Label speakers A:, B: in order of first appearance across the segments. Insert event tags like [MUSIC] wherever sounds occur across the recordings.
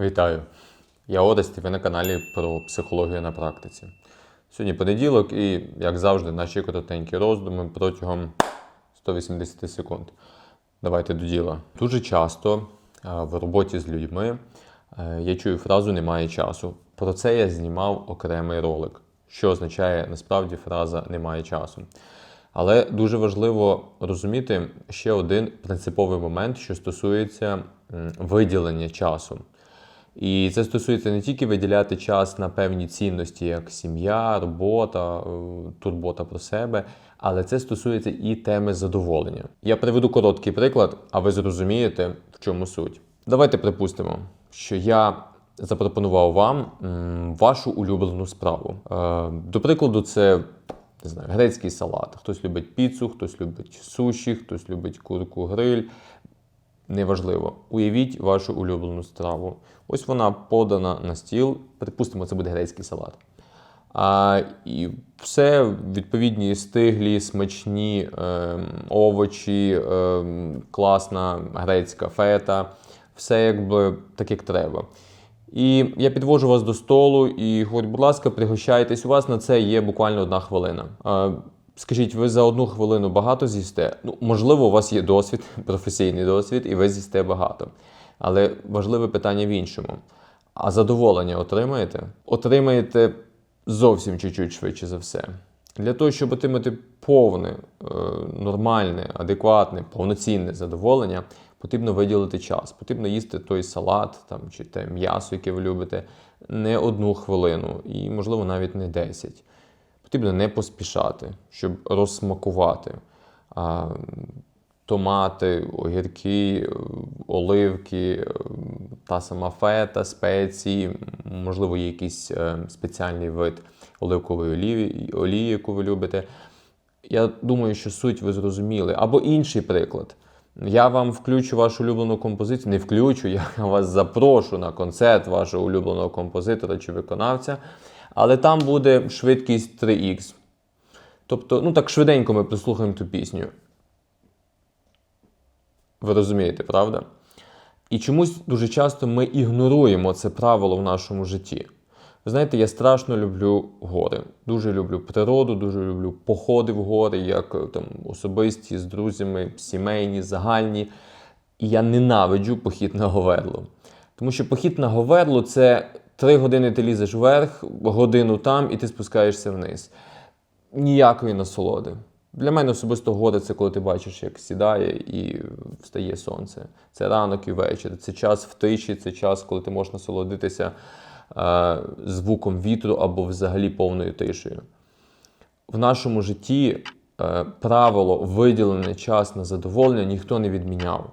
A: Вітаю! Я Орест і ви на каналі про психологію на практиці. Сьогодні понеділок і, як завжди, наші коротенькі роздуми протягом 180 секунд. Давайте до діла. Дуже часто е, в роботі з людьми е, я чую фразу немає часу. Про це я знімав окремий ролик, що означає насправді фраза немає часу. Але дуже важливо розуміти ще один принциповий момент, що стосується виділення часу. І це стосується не тільки виділяти час на певні цінності, як сім'я, робота, е, турбота про себе, але це стосується і теми задоволення. Я приведу короткий приклад, а ви зрозумієте, в чому суть. Давайте припустимо, що я запропонував вам вашу улюблену справу. Е, До прикладу, це не знаю, грецький салат. Хтось любить піцу, хтось любить суші, хтось любить курку гриль. Неважливо. Уявіть вашу улюблену страву. Ось вона подана на стіл. Припустимо, це буде грецький салат. А, і все відповідні стиглі, смачні ем, овочі, ем, класна грецька фета, все якби так, як треба. І я підвожу вас до столу і говорю, будь ласка, пригощайтесь. У вас на це є буквально одна хвилина. Скажіть, ви за одну хвилину багато з'їсте? Ну, можливо, у вас є досвід, професійний досвід, і ви з'їсте багато. Але важливе питання в іншому. А задоволення отримаєте? Отримаєте зовсім чуть-чуть швидше за все. Для того, щоб отримати повне, е, нормальне, адекватне, повноцінне задоволення, потрібно виділити час. Потрібно їсти той салат там, чи те м'ясо, яке ви любите, не одну хвилину, і, можливо, навіть не 10. Потрібно не поспішати, щоб розсмакувати. А, томати, огірки, оливки, та сама фета, спеції, можливо, є якийсь е, спеціальний вид оливкової олії, олії, яку ви любите. Я думаю, що суть ви зрозуміли. Або інший приклад. Я вам включу вашу улюблену композицію, не включу, я вас запрошу на концерт вашого улюбленого композитора чи виконавця, але там буде швидкість 3х. Тобто, ну так швиденько ми прослухаємо ту пісню. Ви розумієте, правда? І чомусь дуже часто ми ігноруємо це правило в нашому житті. Ви знаєте, я страшно люблю гори. Дуже люблю природу, дуже люблю походи в гори, як е, там особисті з друзями, сімейні, загальні. І я ненавиджу похід на Говерло. Тому що похід на Говерло це три години ти лізеш вверх, годину там, і ти спускаєшся вниз. Ніякої насолоди. Для мене особисто гори це коли ти бачиш, як сідає і встає сонце. Це ранок і вечір. Це час в тиші, це час, коли ти можеш насолодитися е, звуком вітру або взагалі повною тишею. В нашому житті е, правило виділений час на задоволення ніхто не відміняв.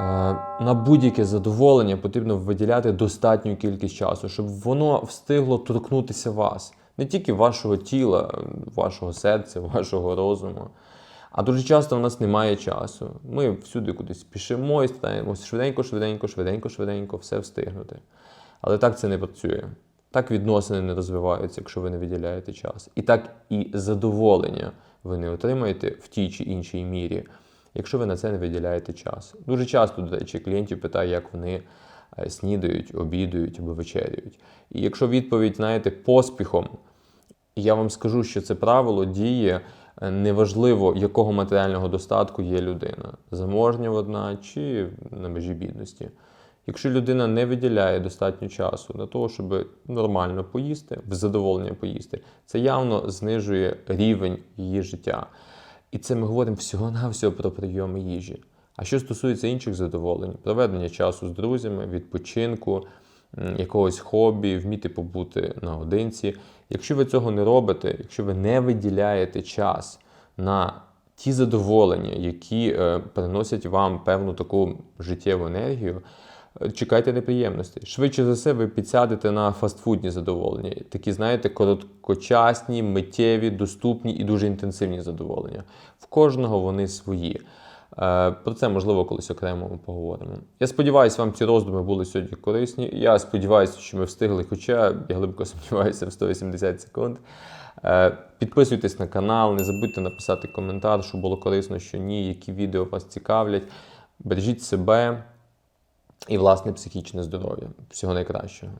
A: Е, На будь-яке задоволення потрібно виділяти достатню кількість часу, щоб воно встигло торкнутися вас, не тільки вашого тіла, вашого серця, [LAUGHS] вашого розуму. А дуже часто в нас немає часу. Ми всюди кудись спішимо і стараємося швиденько, швиденько, швиденько, швиденько все встигнути. Але так це не працює. Так відносини не розвиваються, якщо ви не виділяєте час. І так і задоволення ви не отримаєте в тій чи іншій мірі, якщо ви на це не виділяєте час. Дуже часто, до речі, клієнтів питаю, як вони е, снідають, обідують або вечеряють. І якщо відповідь, знаєте, поспіхом, я вам скажу, що це правило діє е, неважливо, якого матеріального достатку є людина, заможня одна чи на межі бідності. Якщо людина не виділяє достатньо часу на того, щоб нормально поїсти, в задоволення поїсти, це явно знижує рівень її життя. І це ми говоримо всього-навсього про прийоми їжі. А що стосується інших задоволень, проведення часу з друзями, відпочинку, якогось хобі, вміти побути наодинці. Якщо ви цього не робите, якщо ви не виділяєте час на ті задоволення, які е, приносять вам певну таку життєву енергію, чекайте неприємностей. Швидше за все, ви підсядете на фастфудні задоволення. Такі, знаєте, короткочасні, миттєві, доступні і дуже інтенсивні задоволення. В кожного вони свої. Е, Про це можливо колись окремо ми поговоримо. Я сподіваюся, вам ці роздуми були сьогодні корисні. Я сподіваюся, що ми встигли, хоча я глибоко сумніваюся в 180 секунд. Е, Підписуйтесь на канал, не забудьте написати коментар, що було корисно, що ні, які відео вас цікавлять. Бережіть себе, і власне психічне здоров'я. Всього найкращого.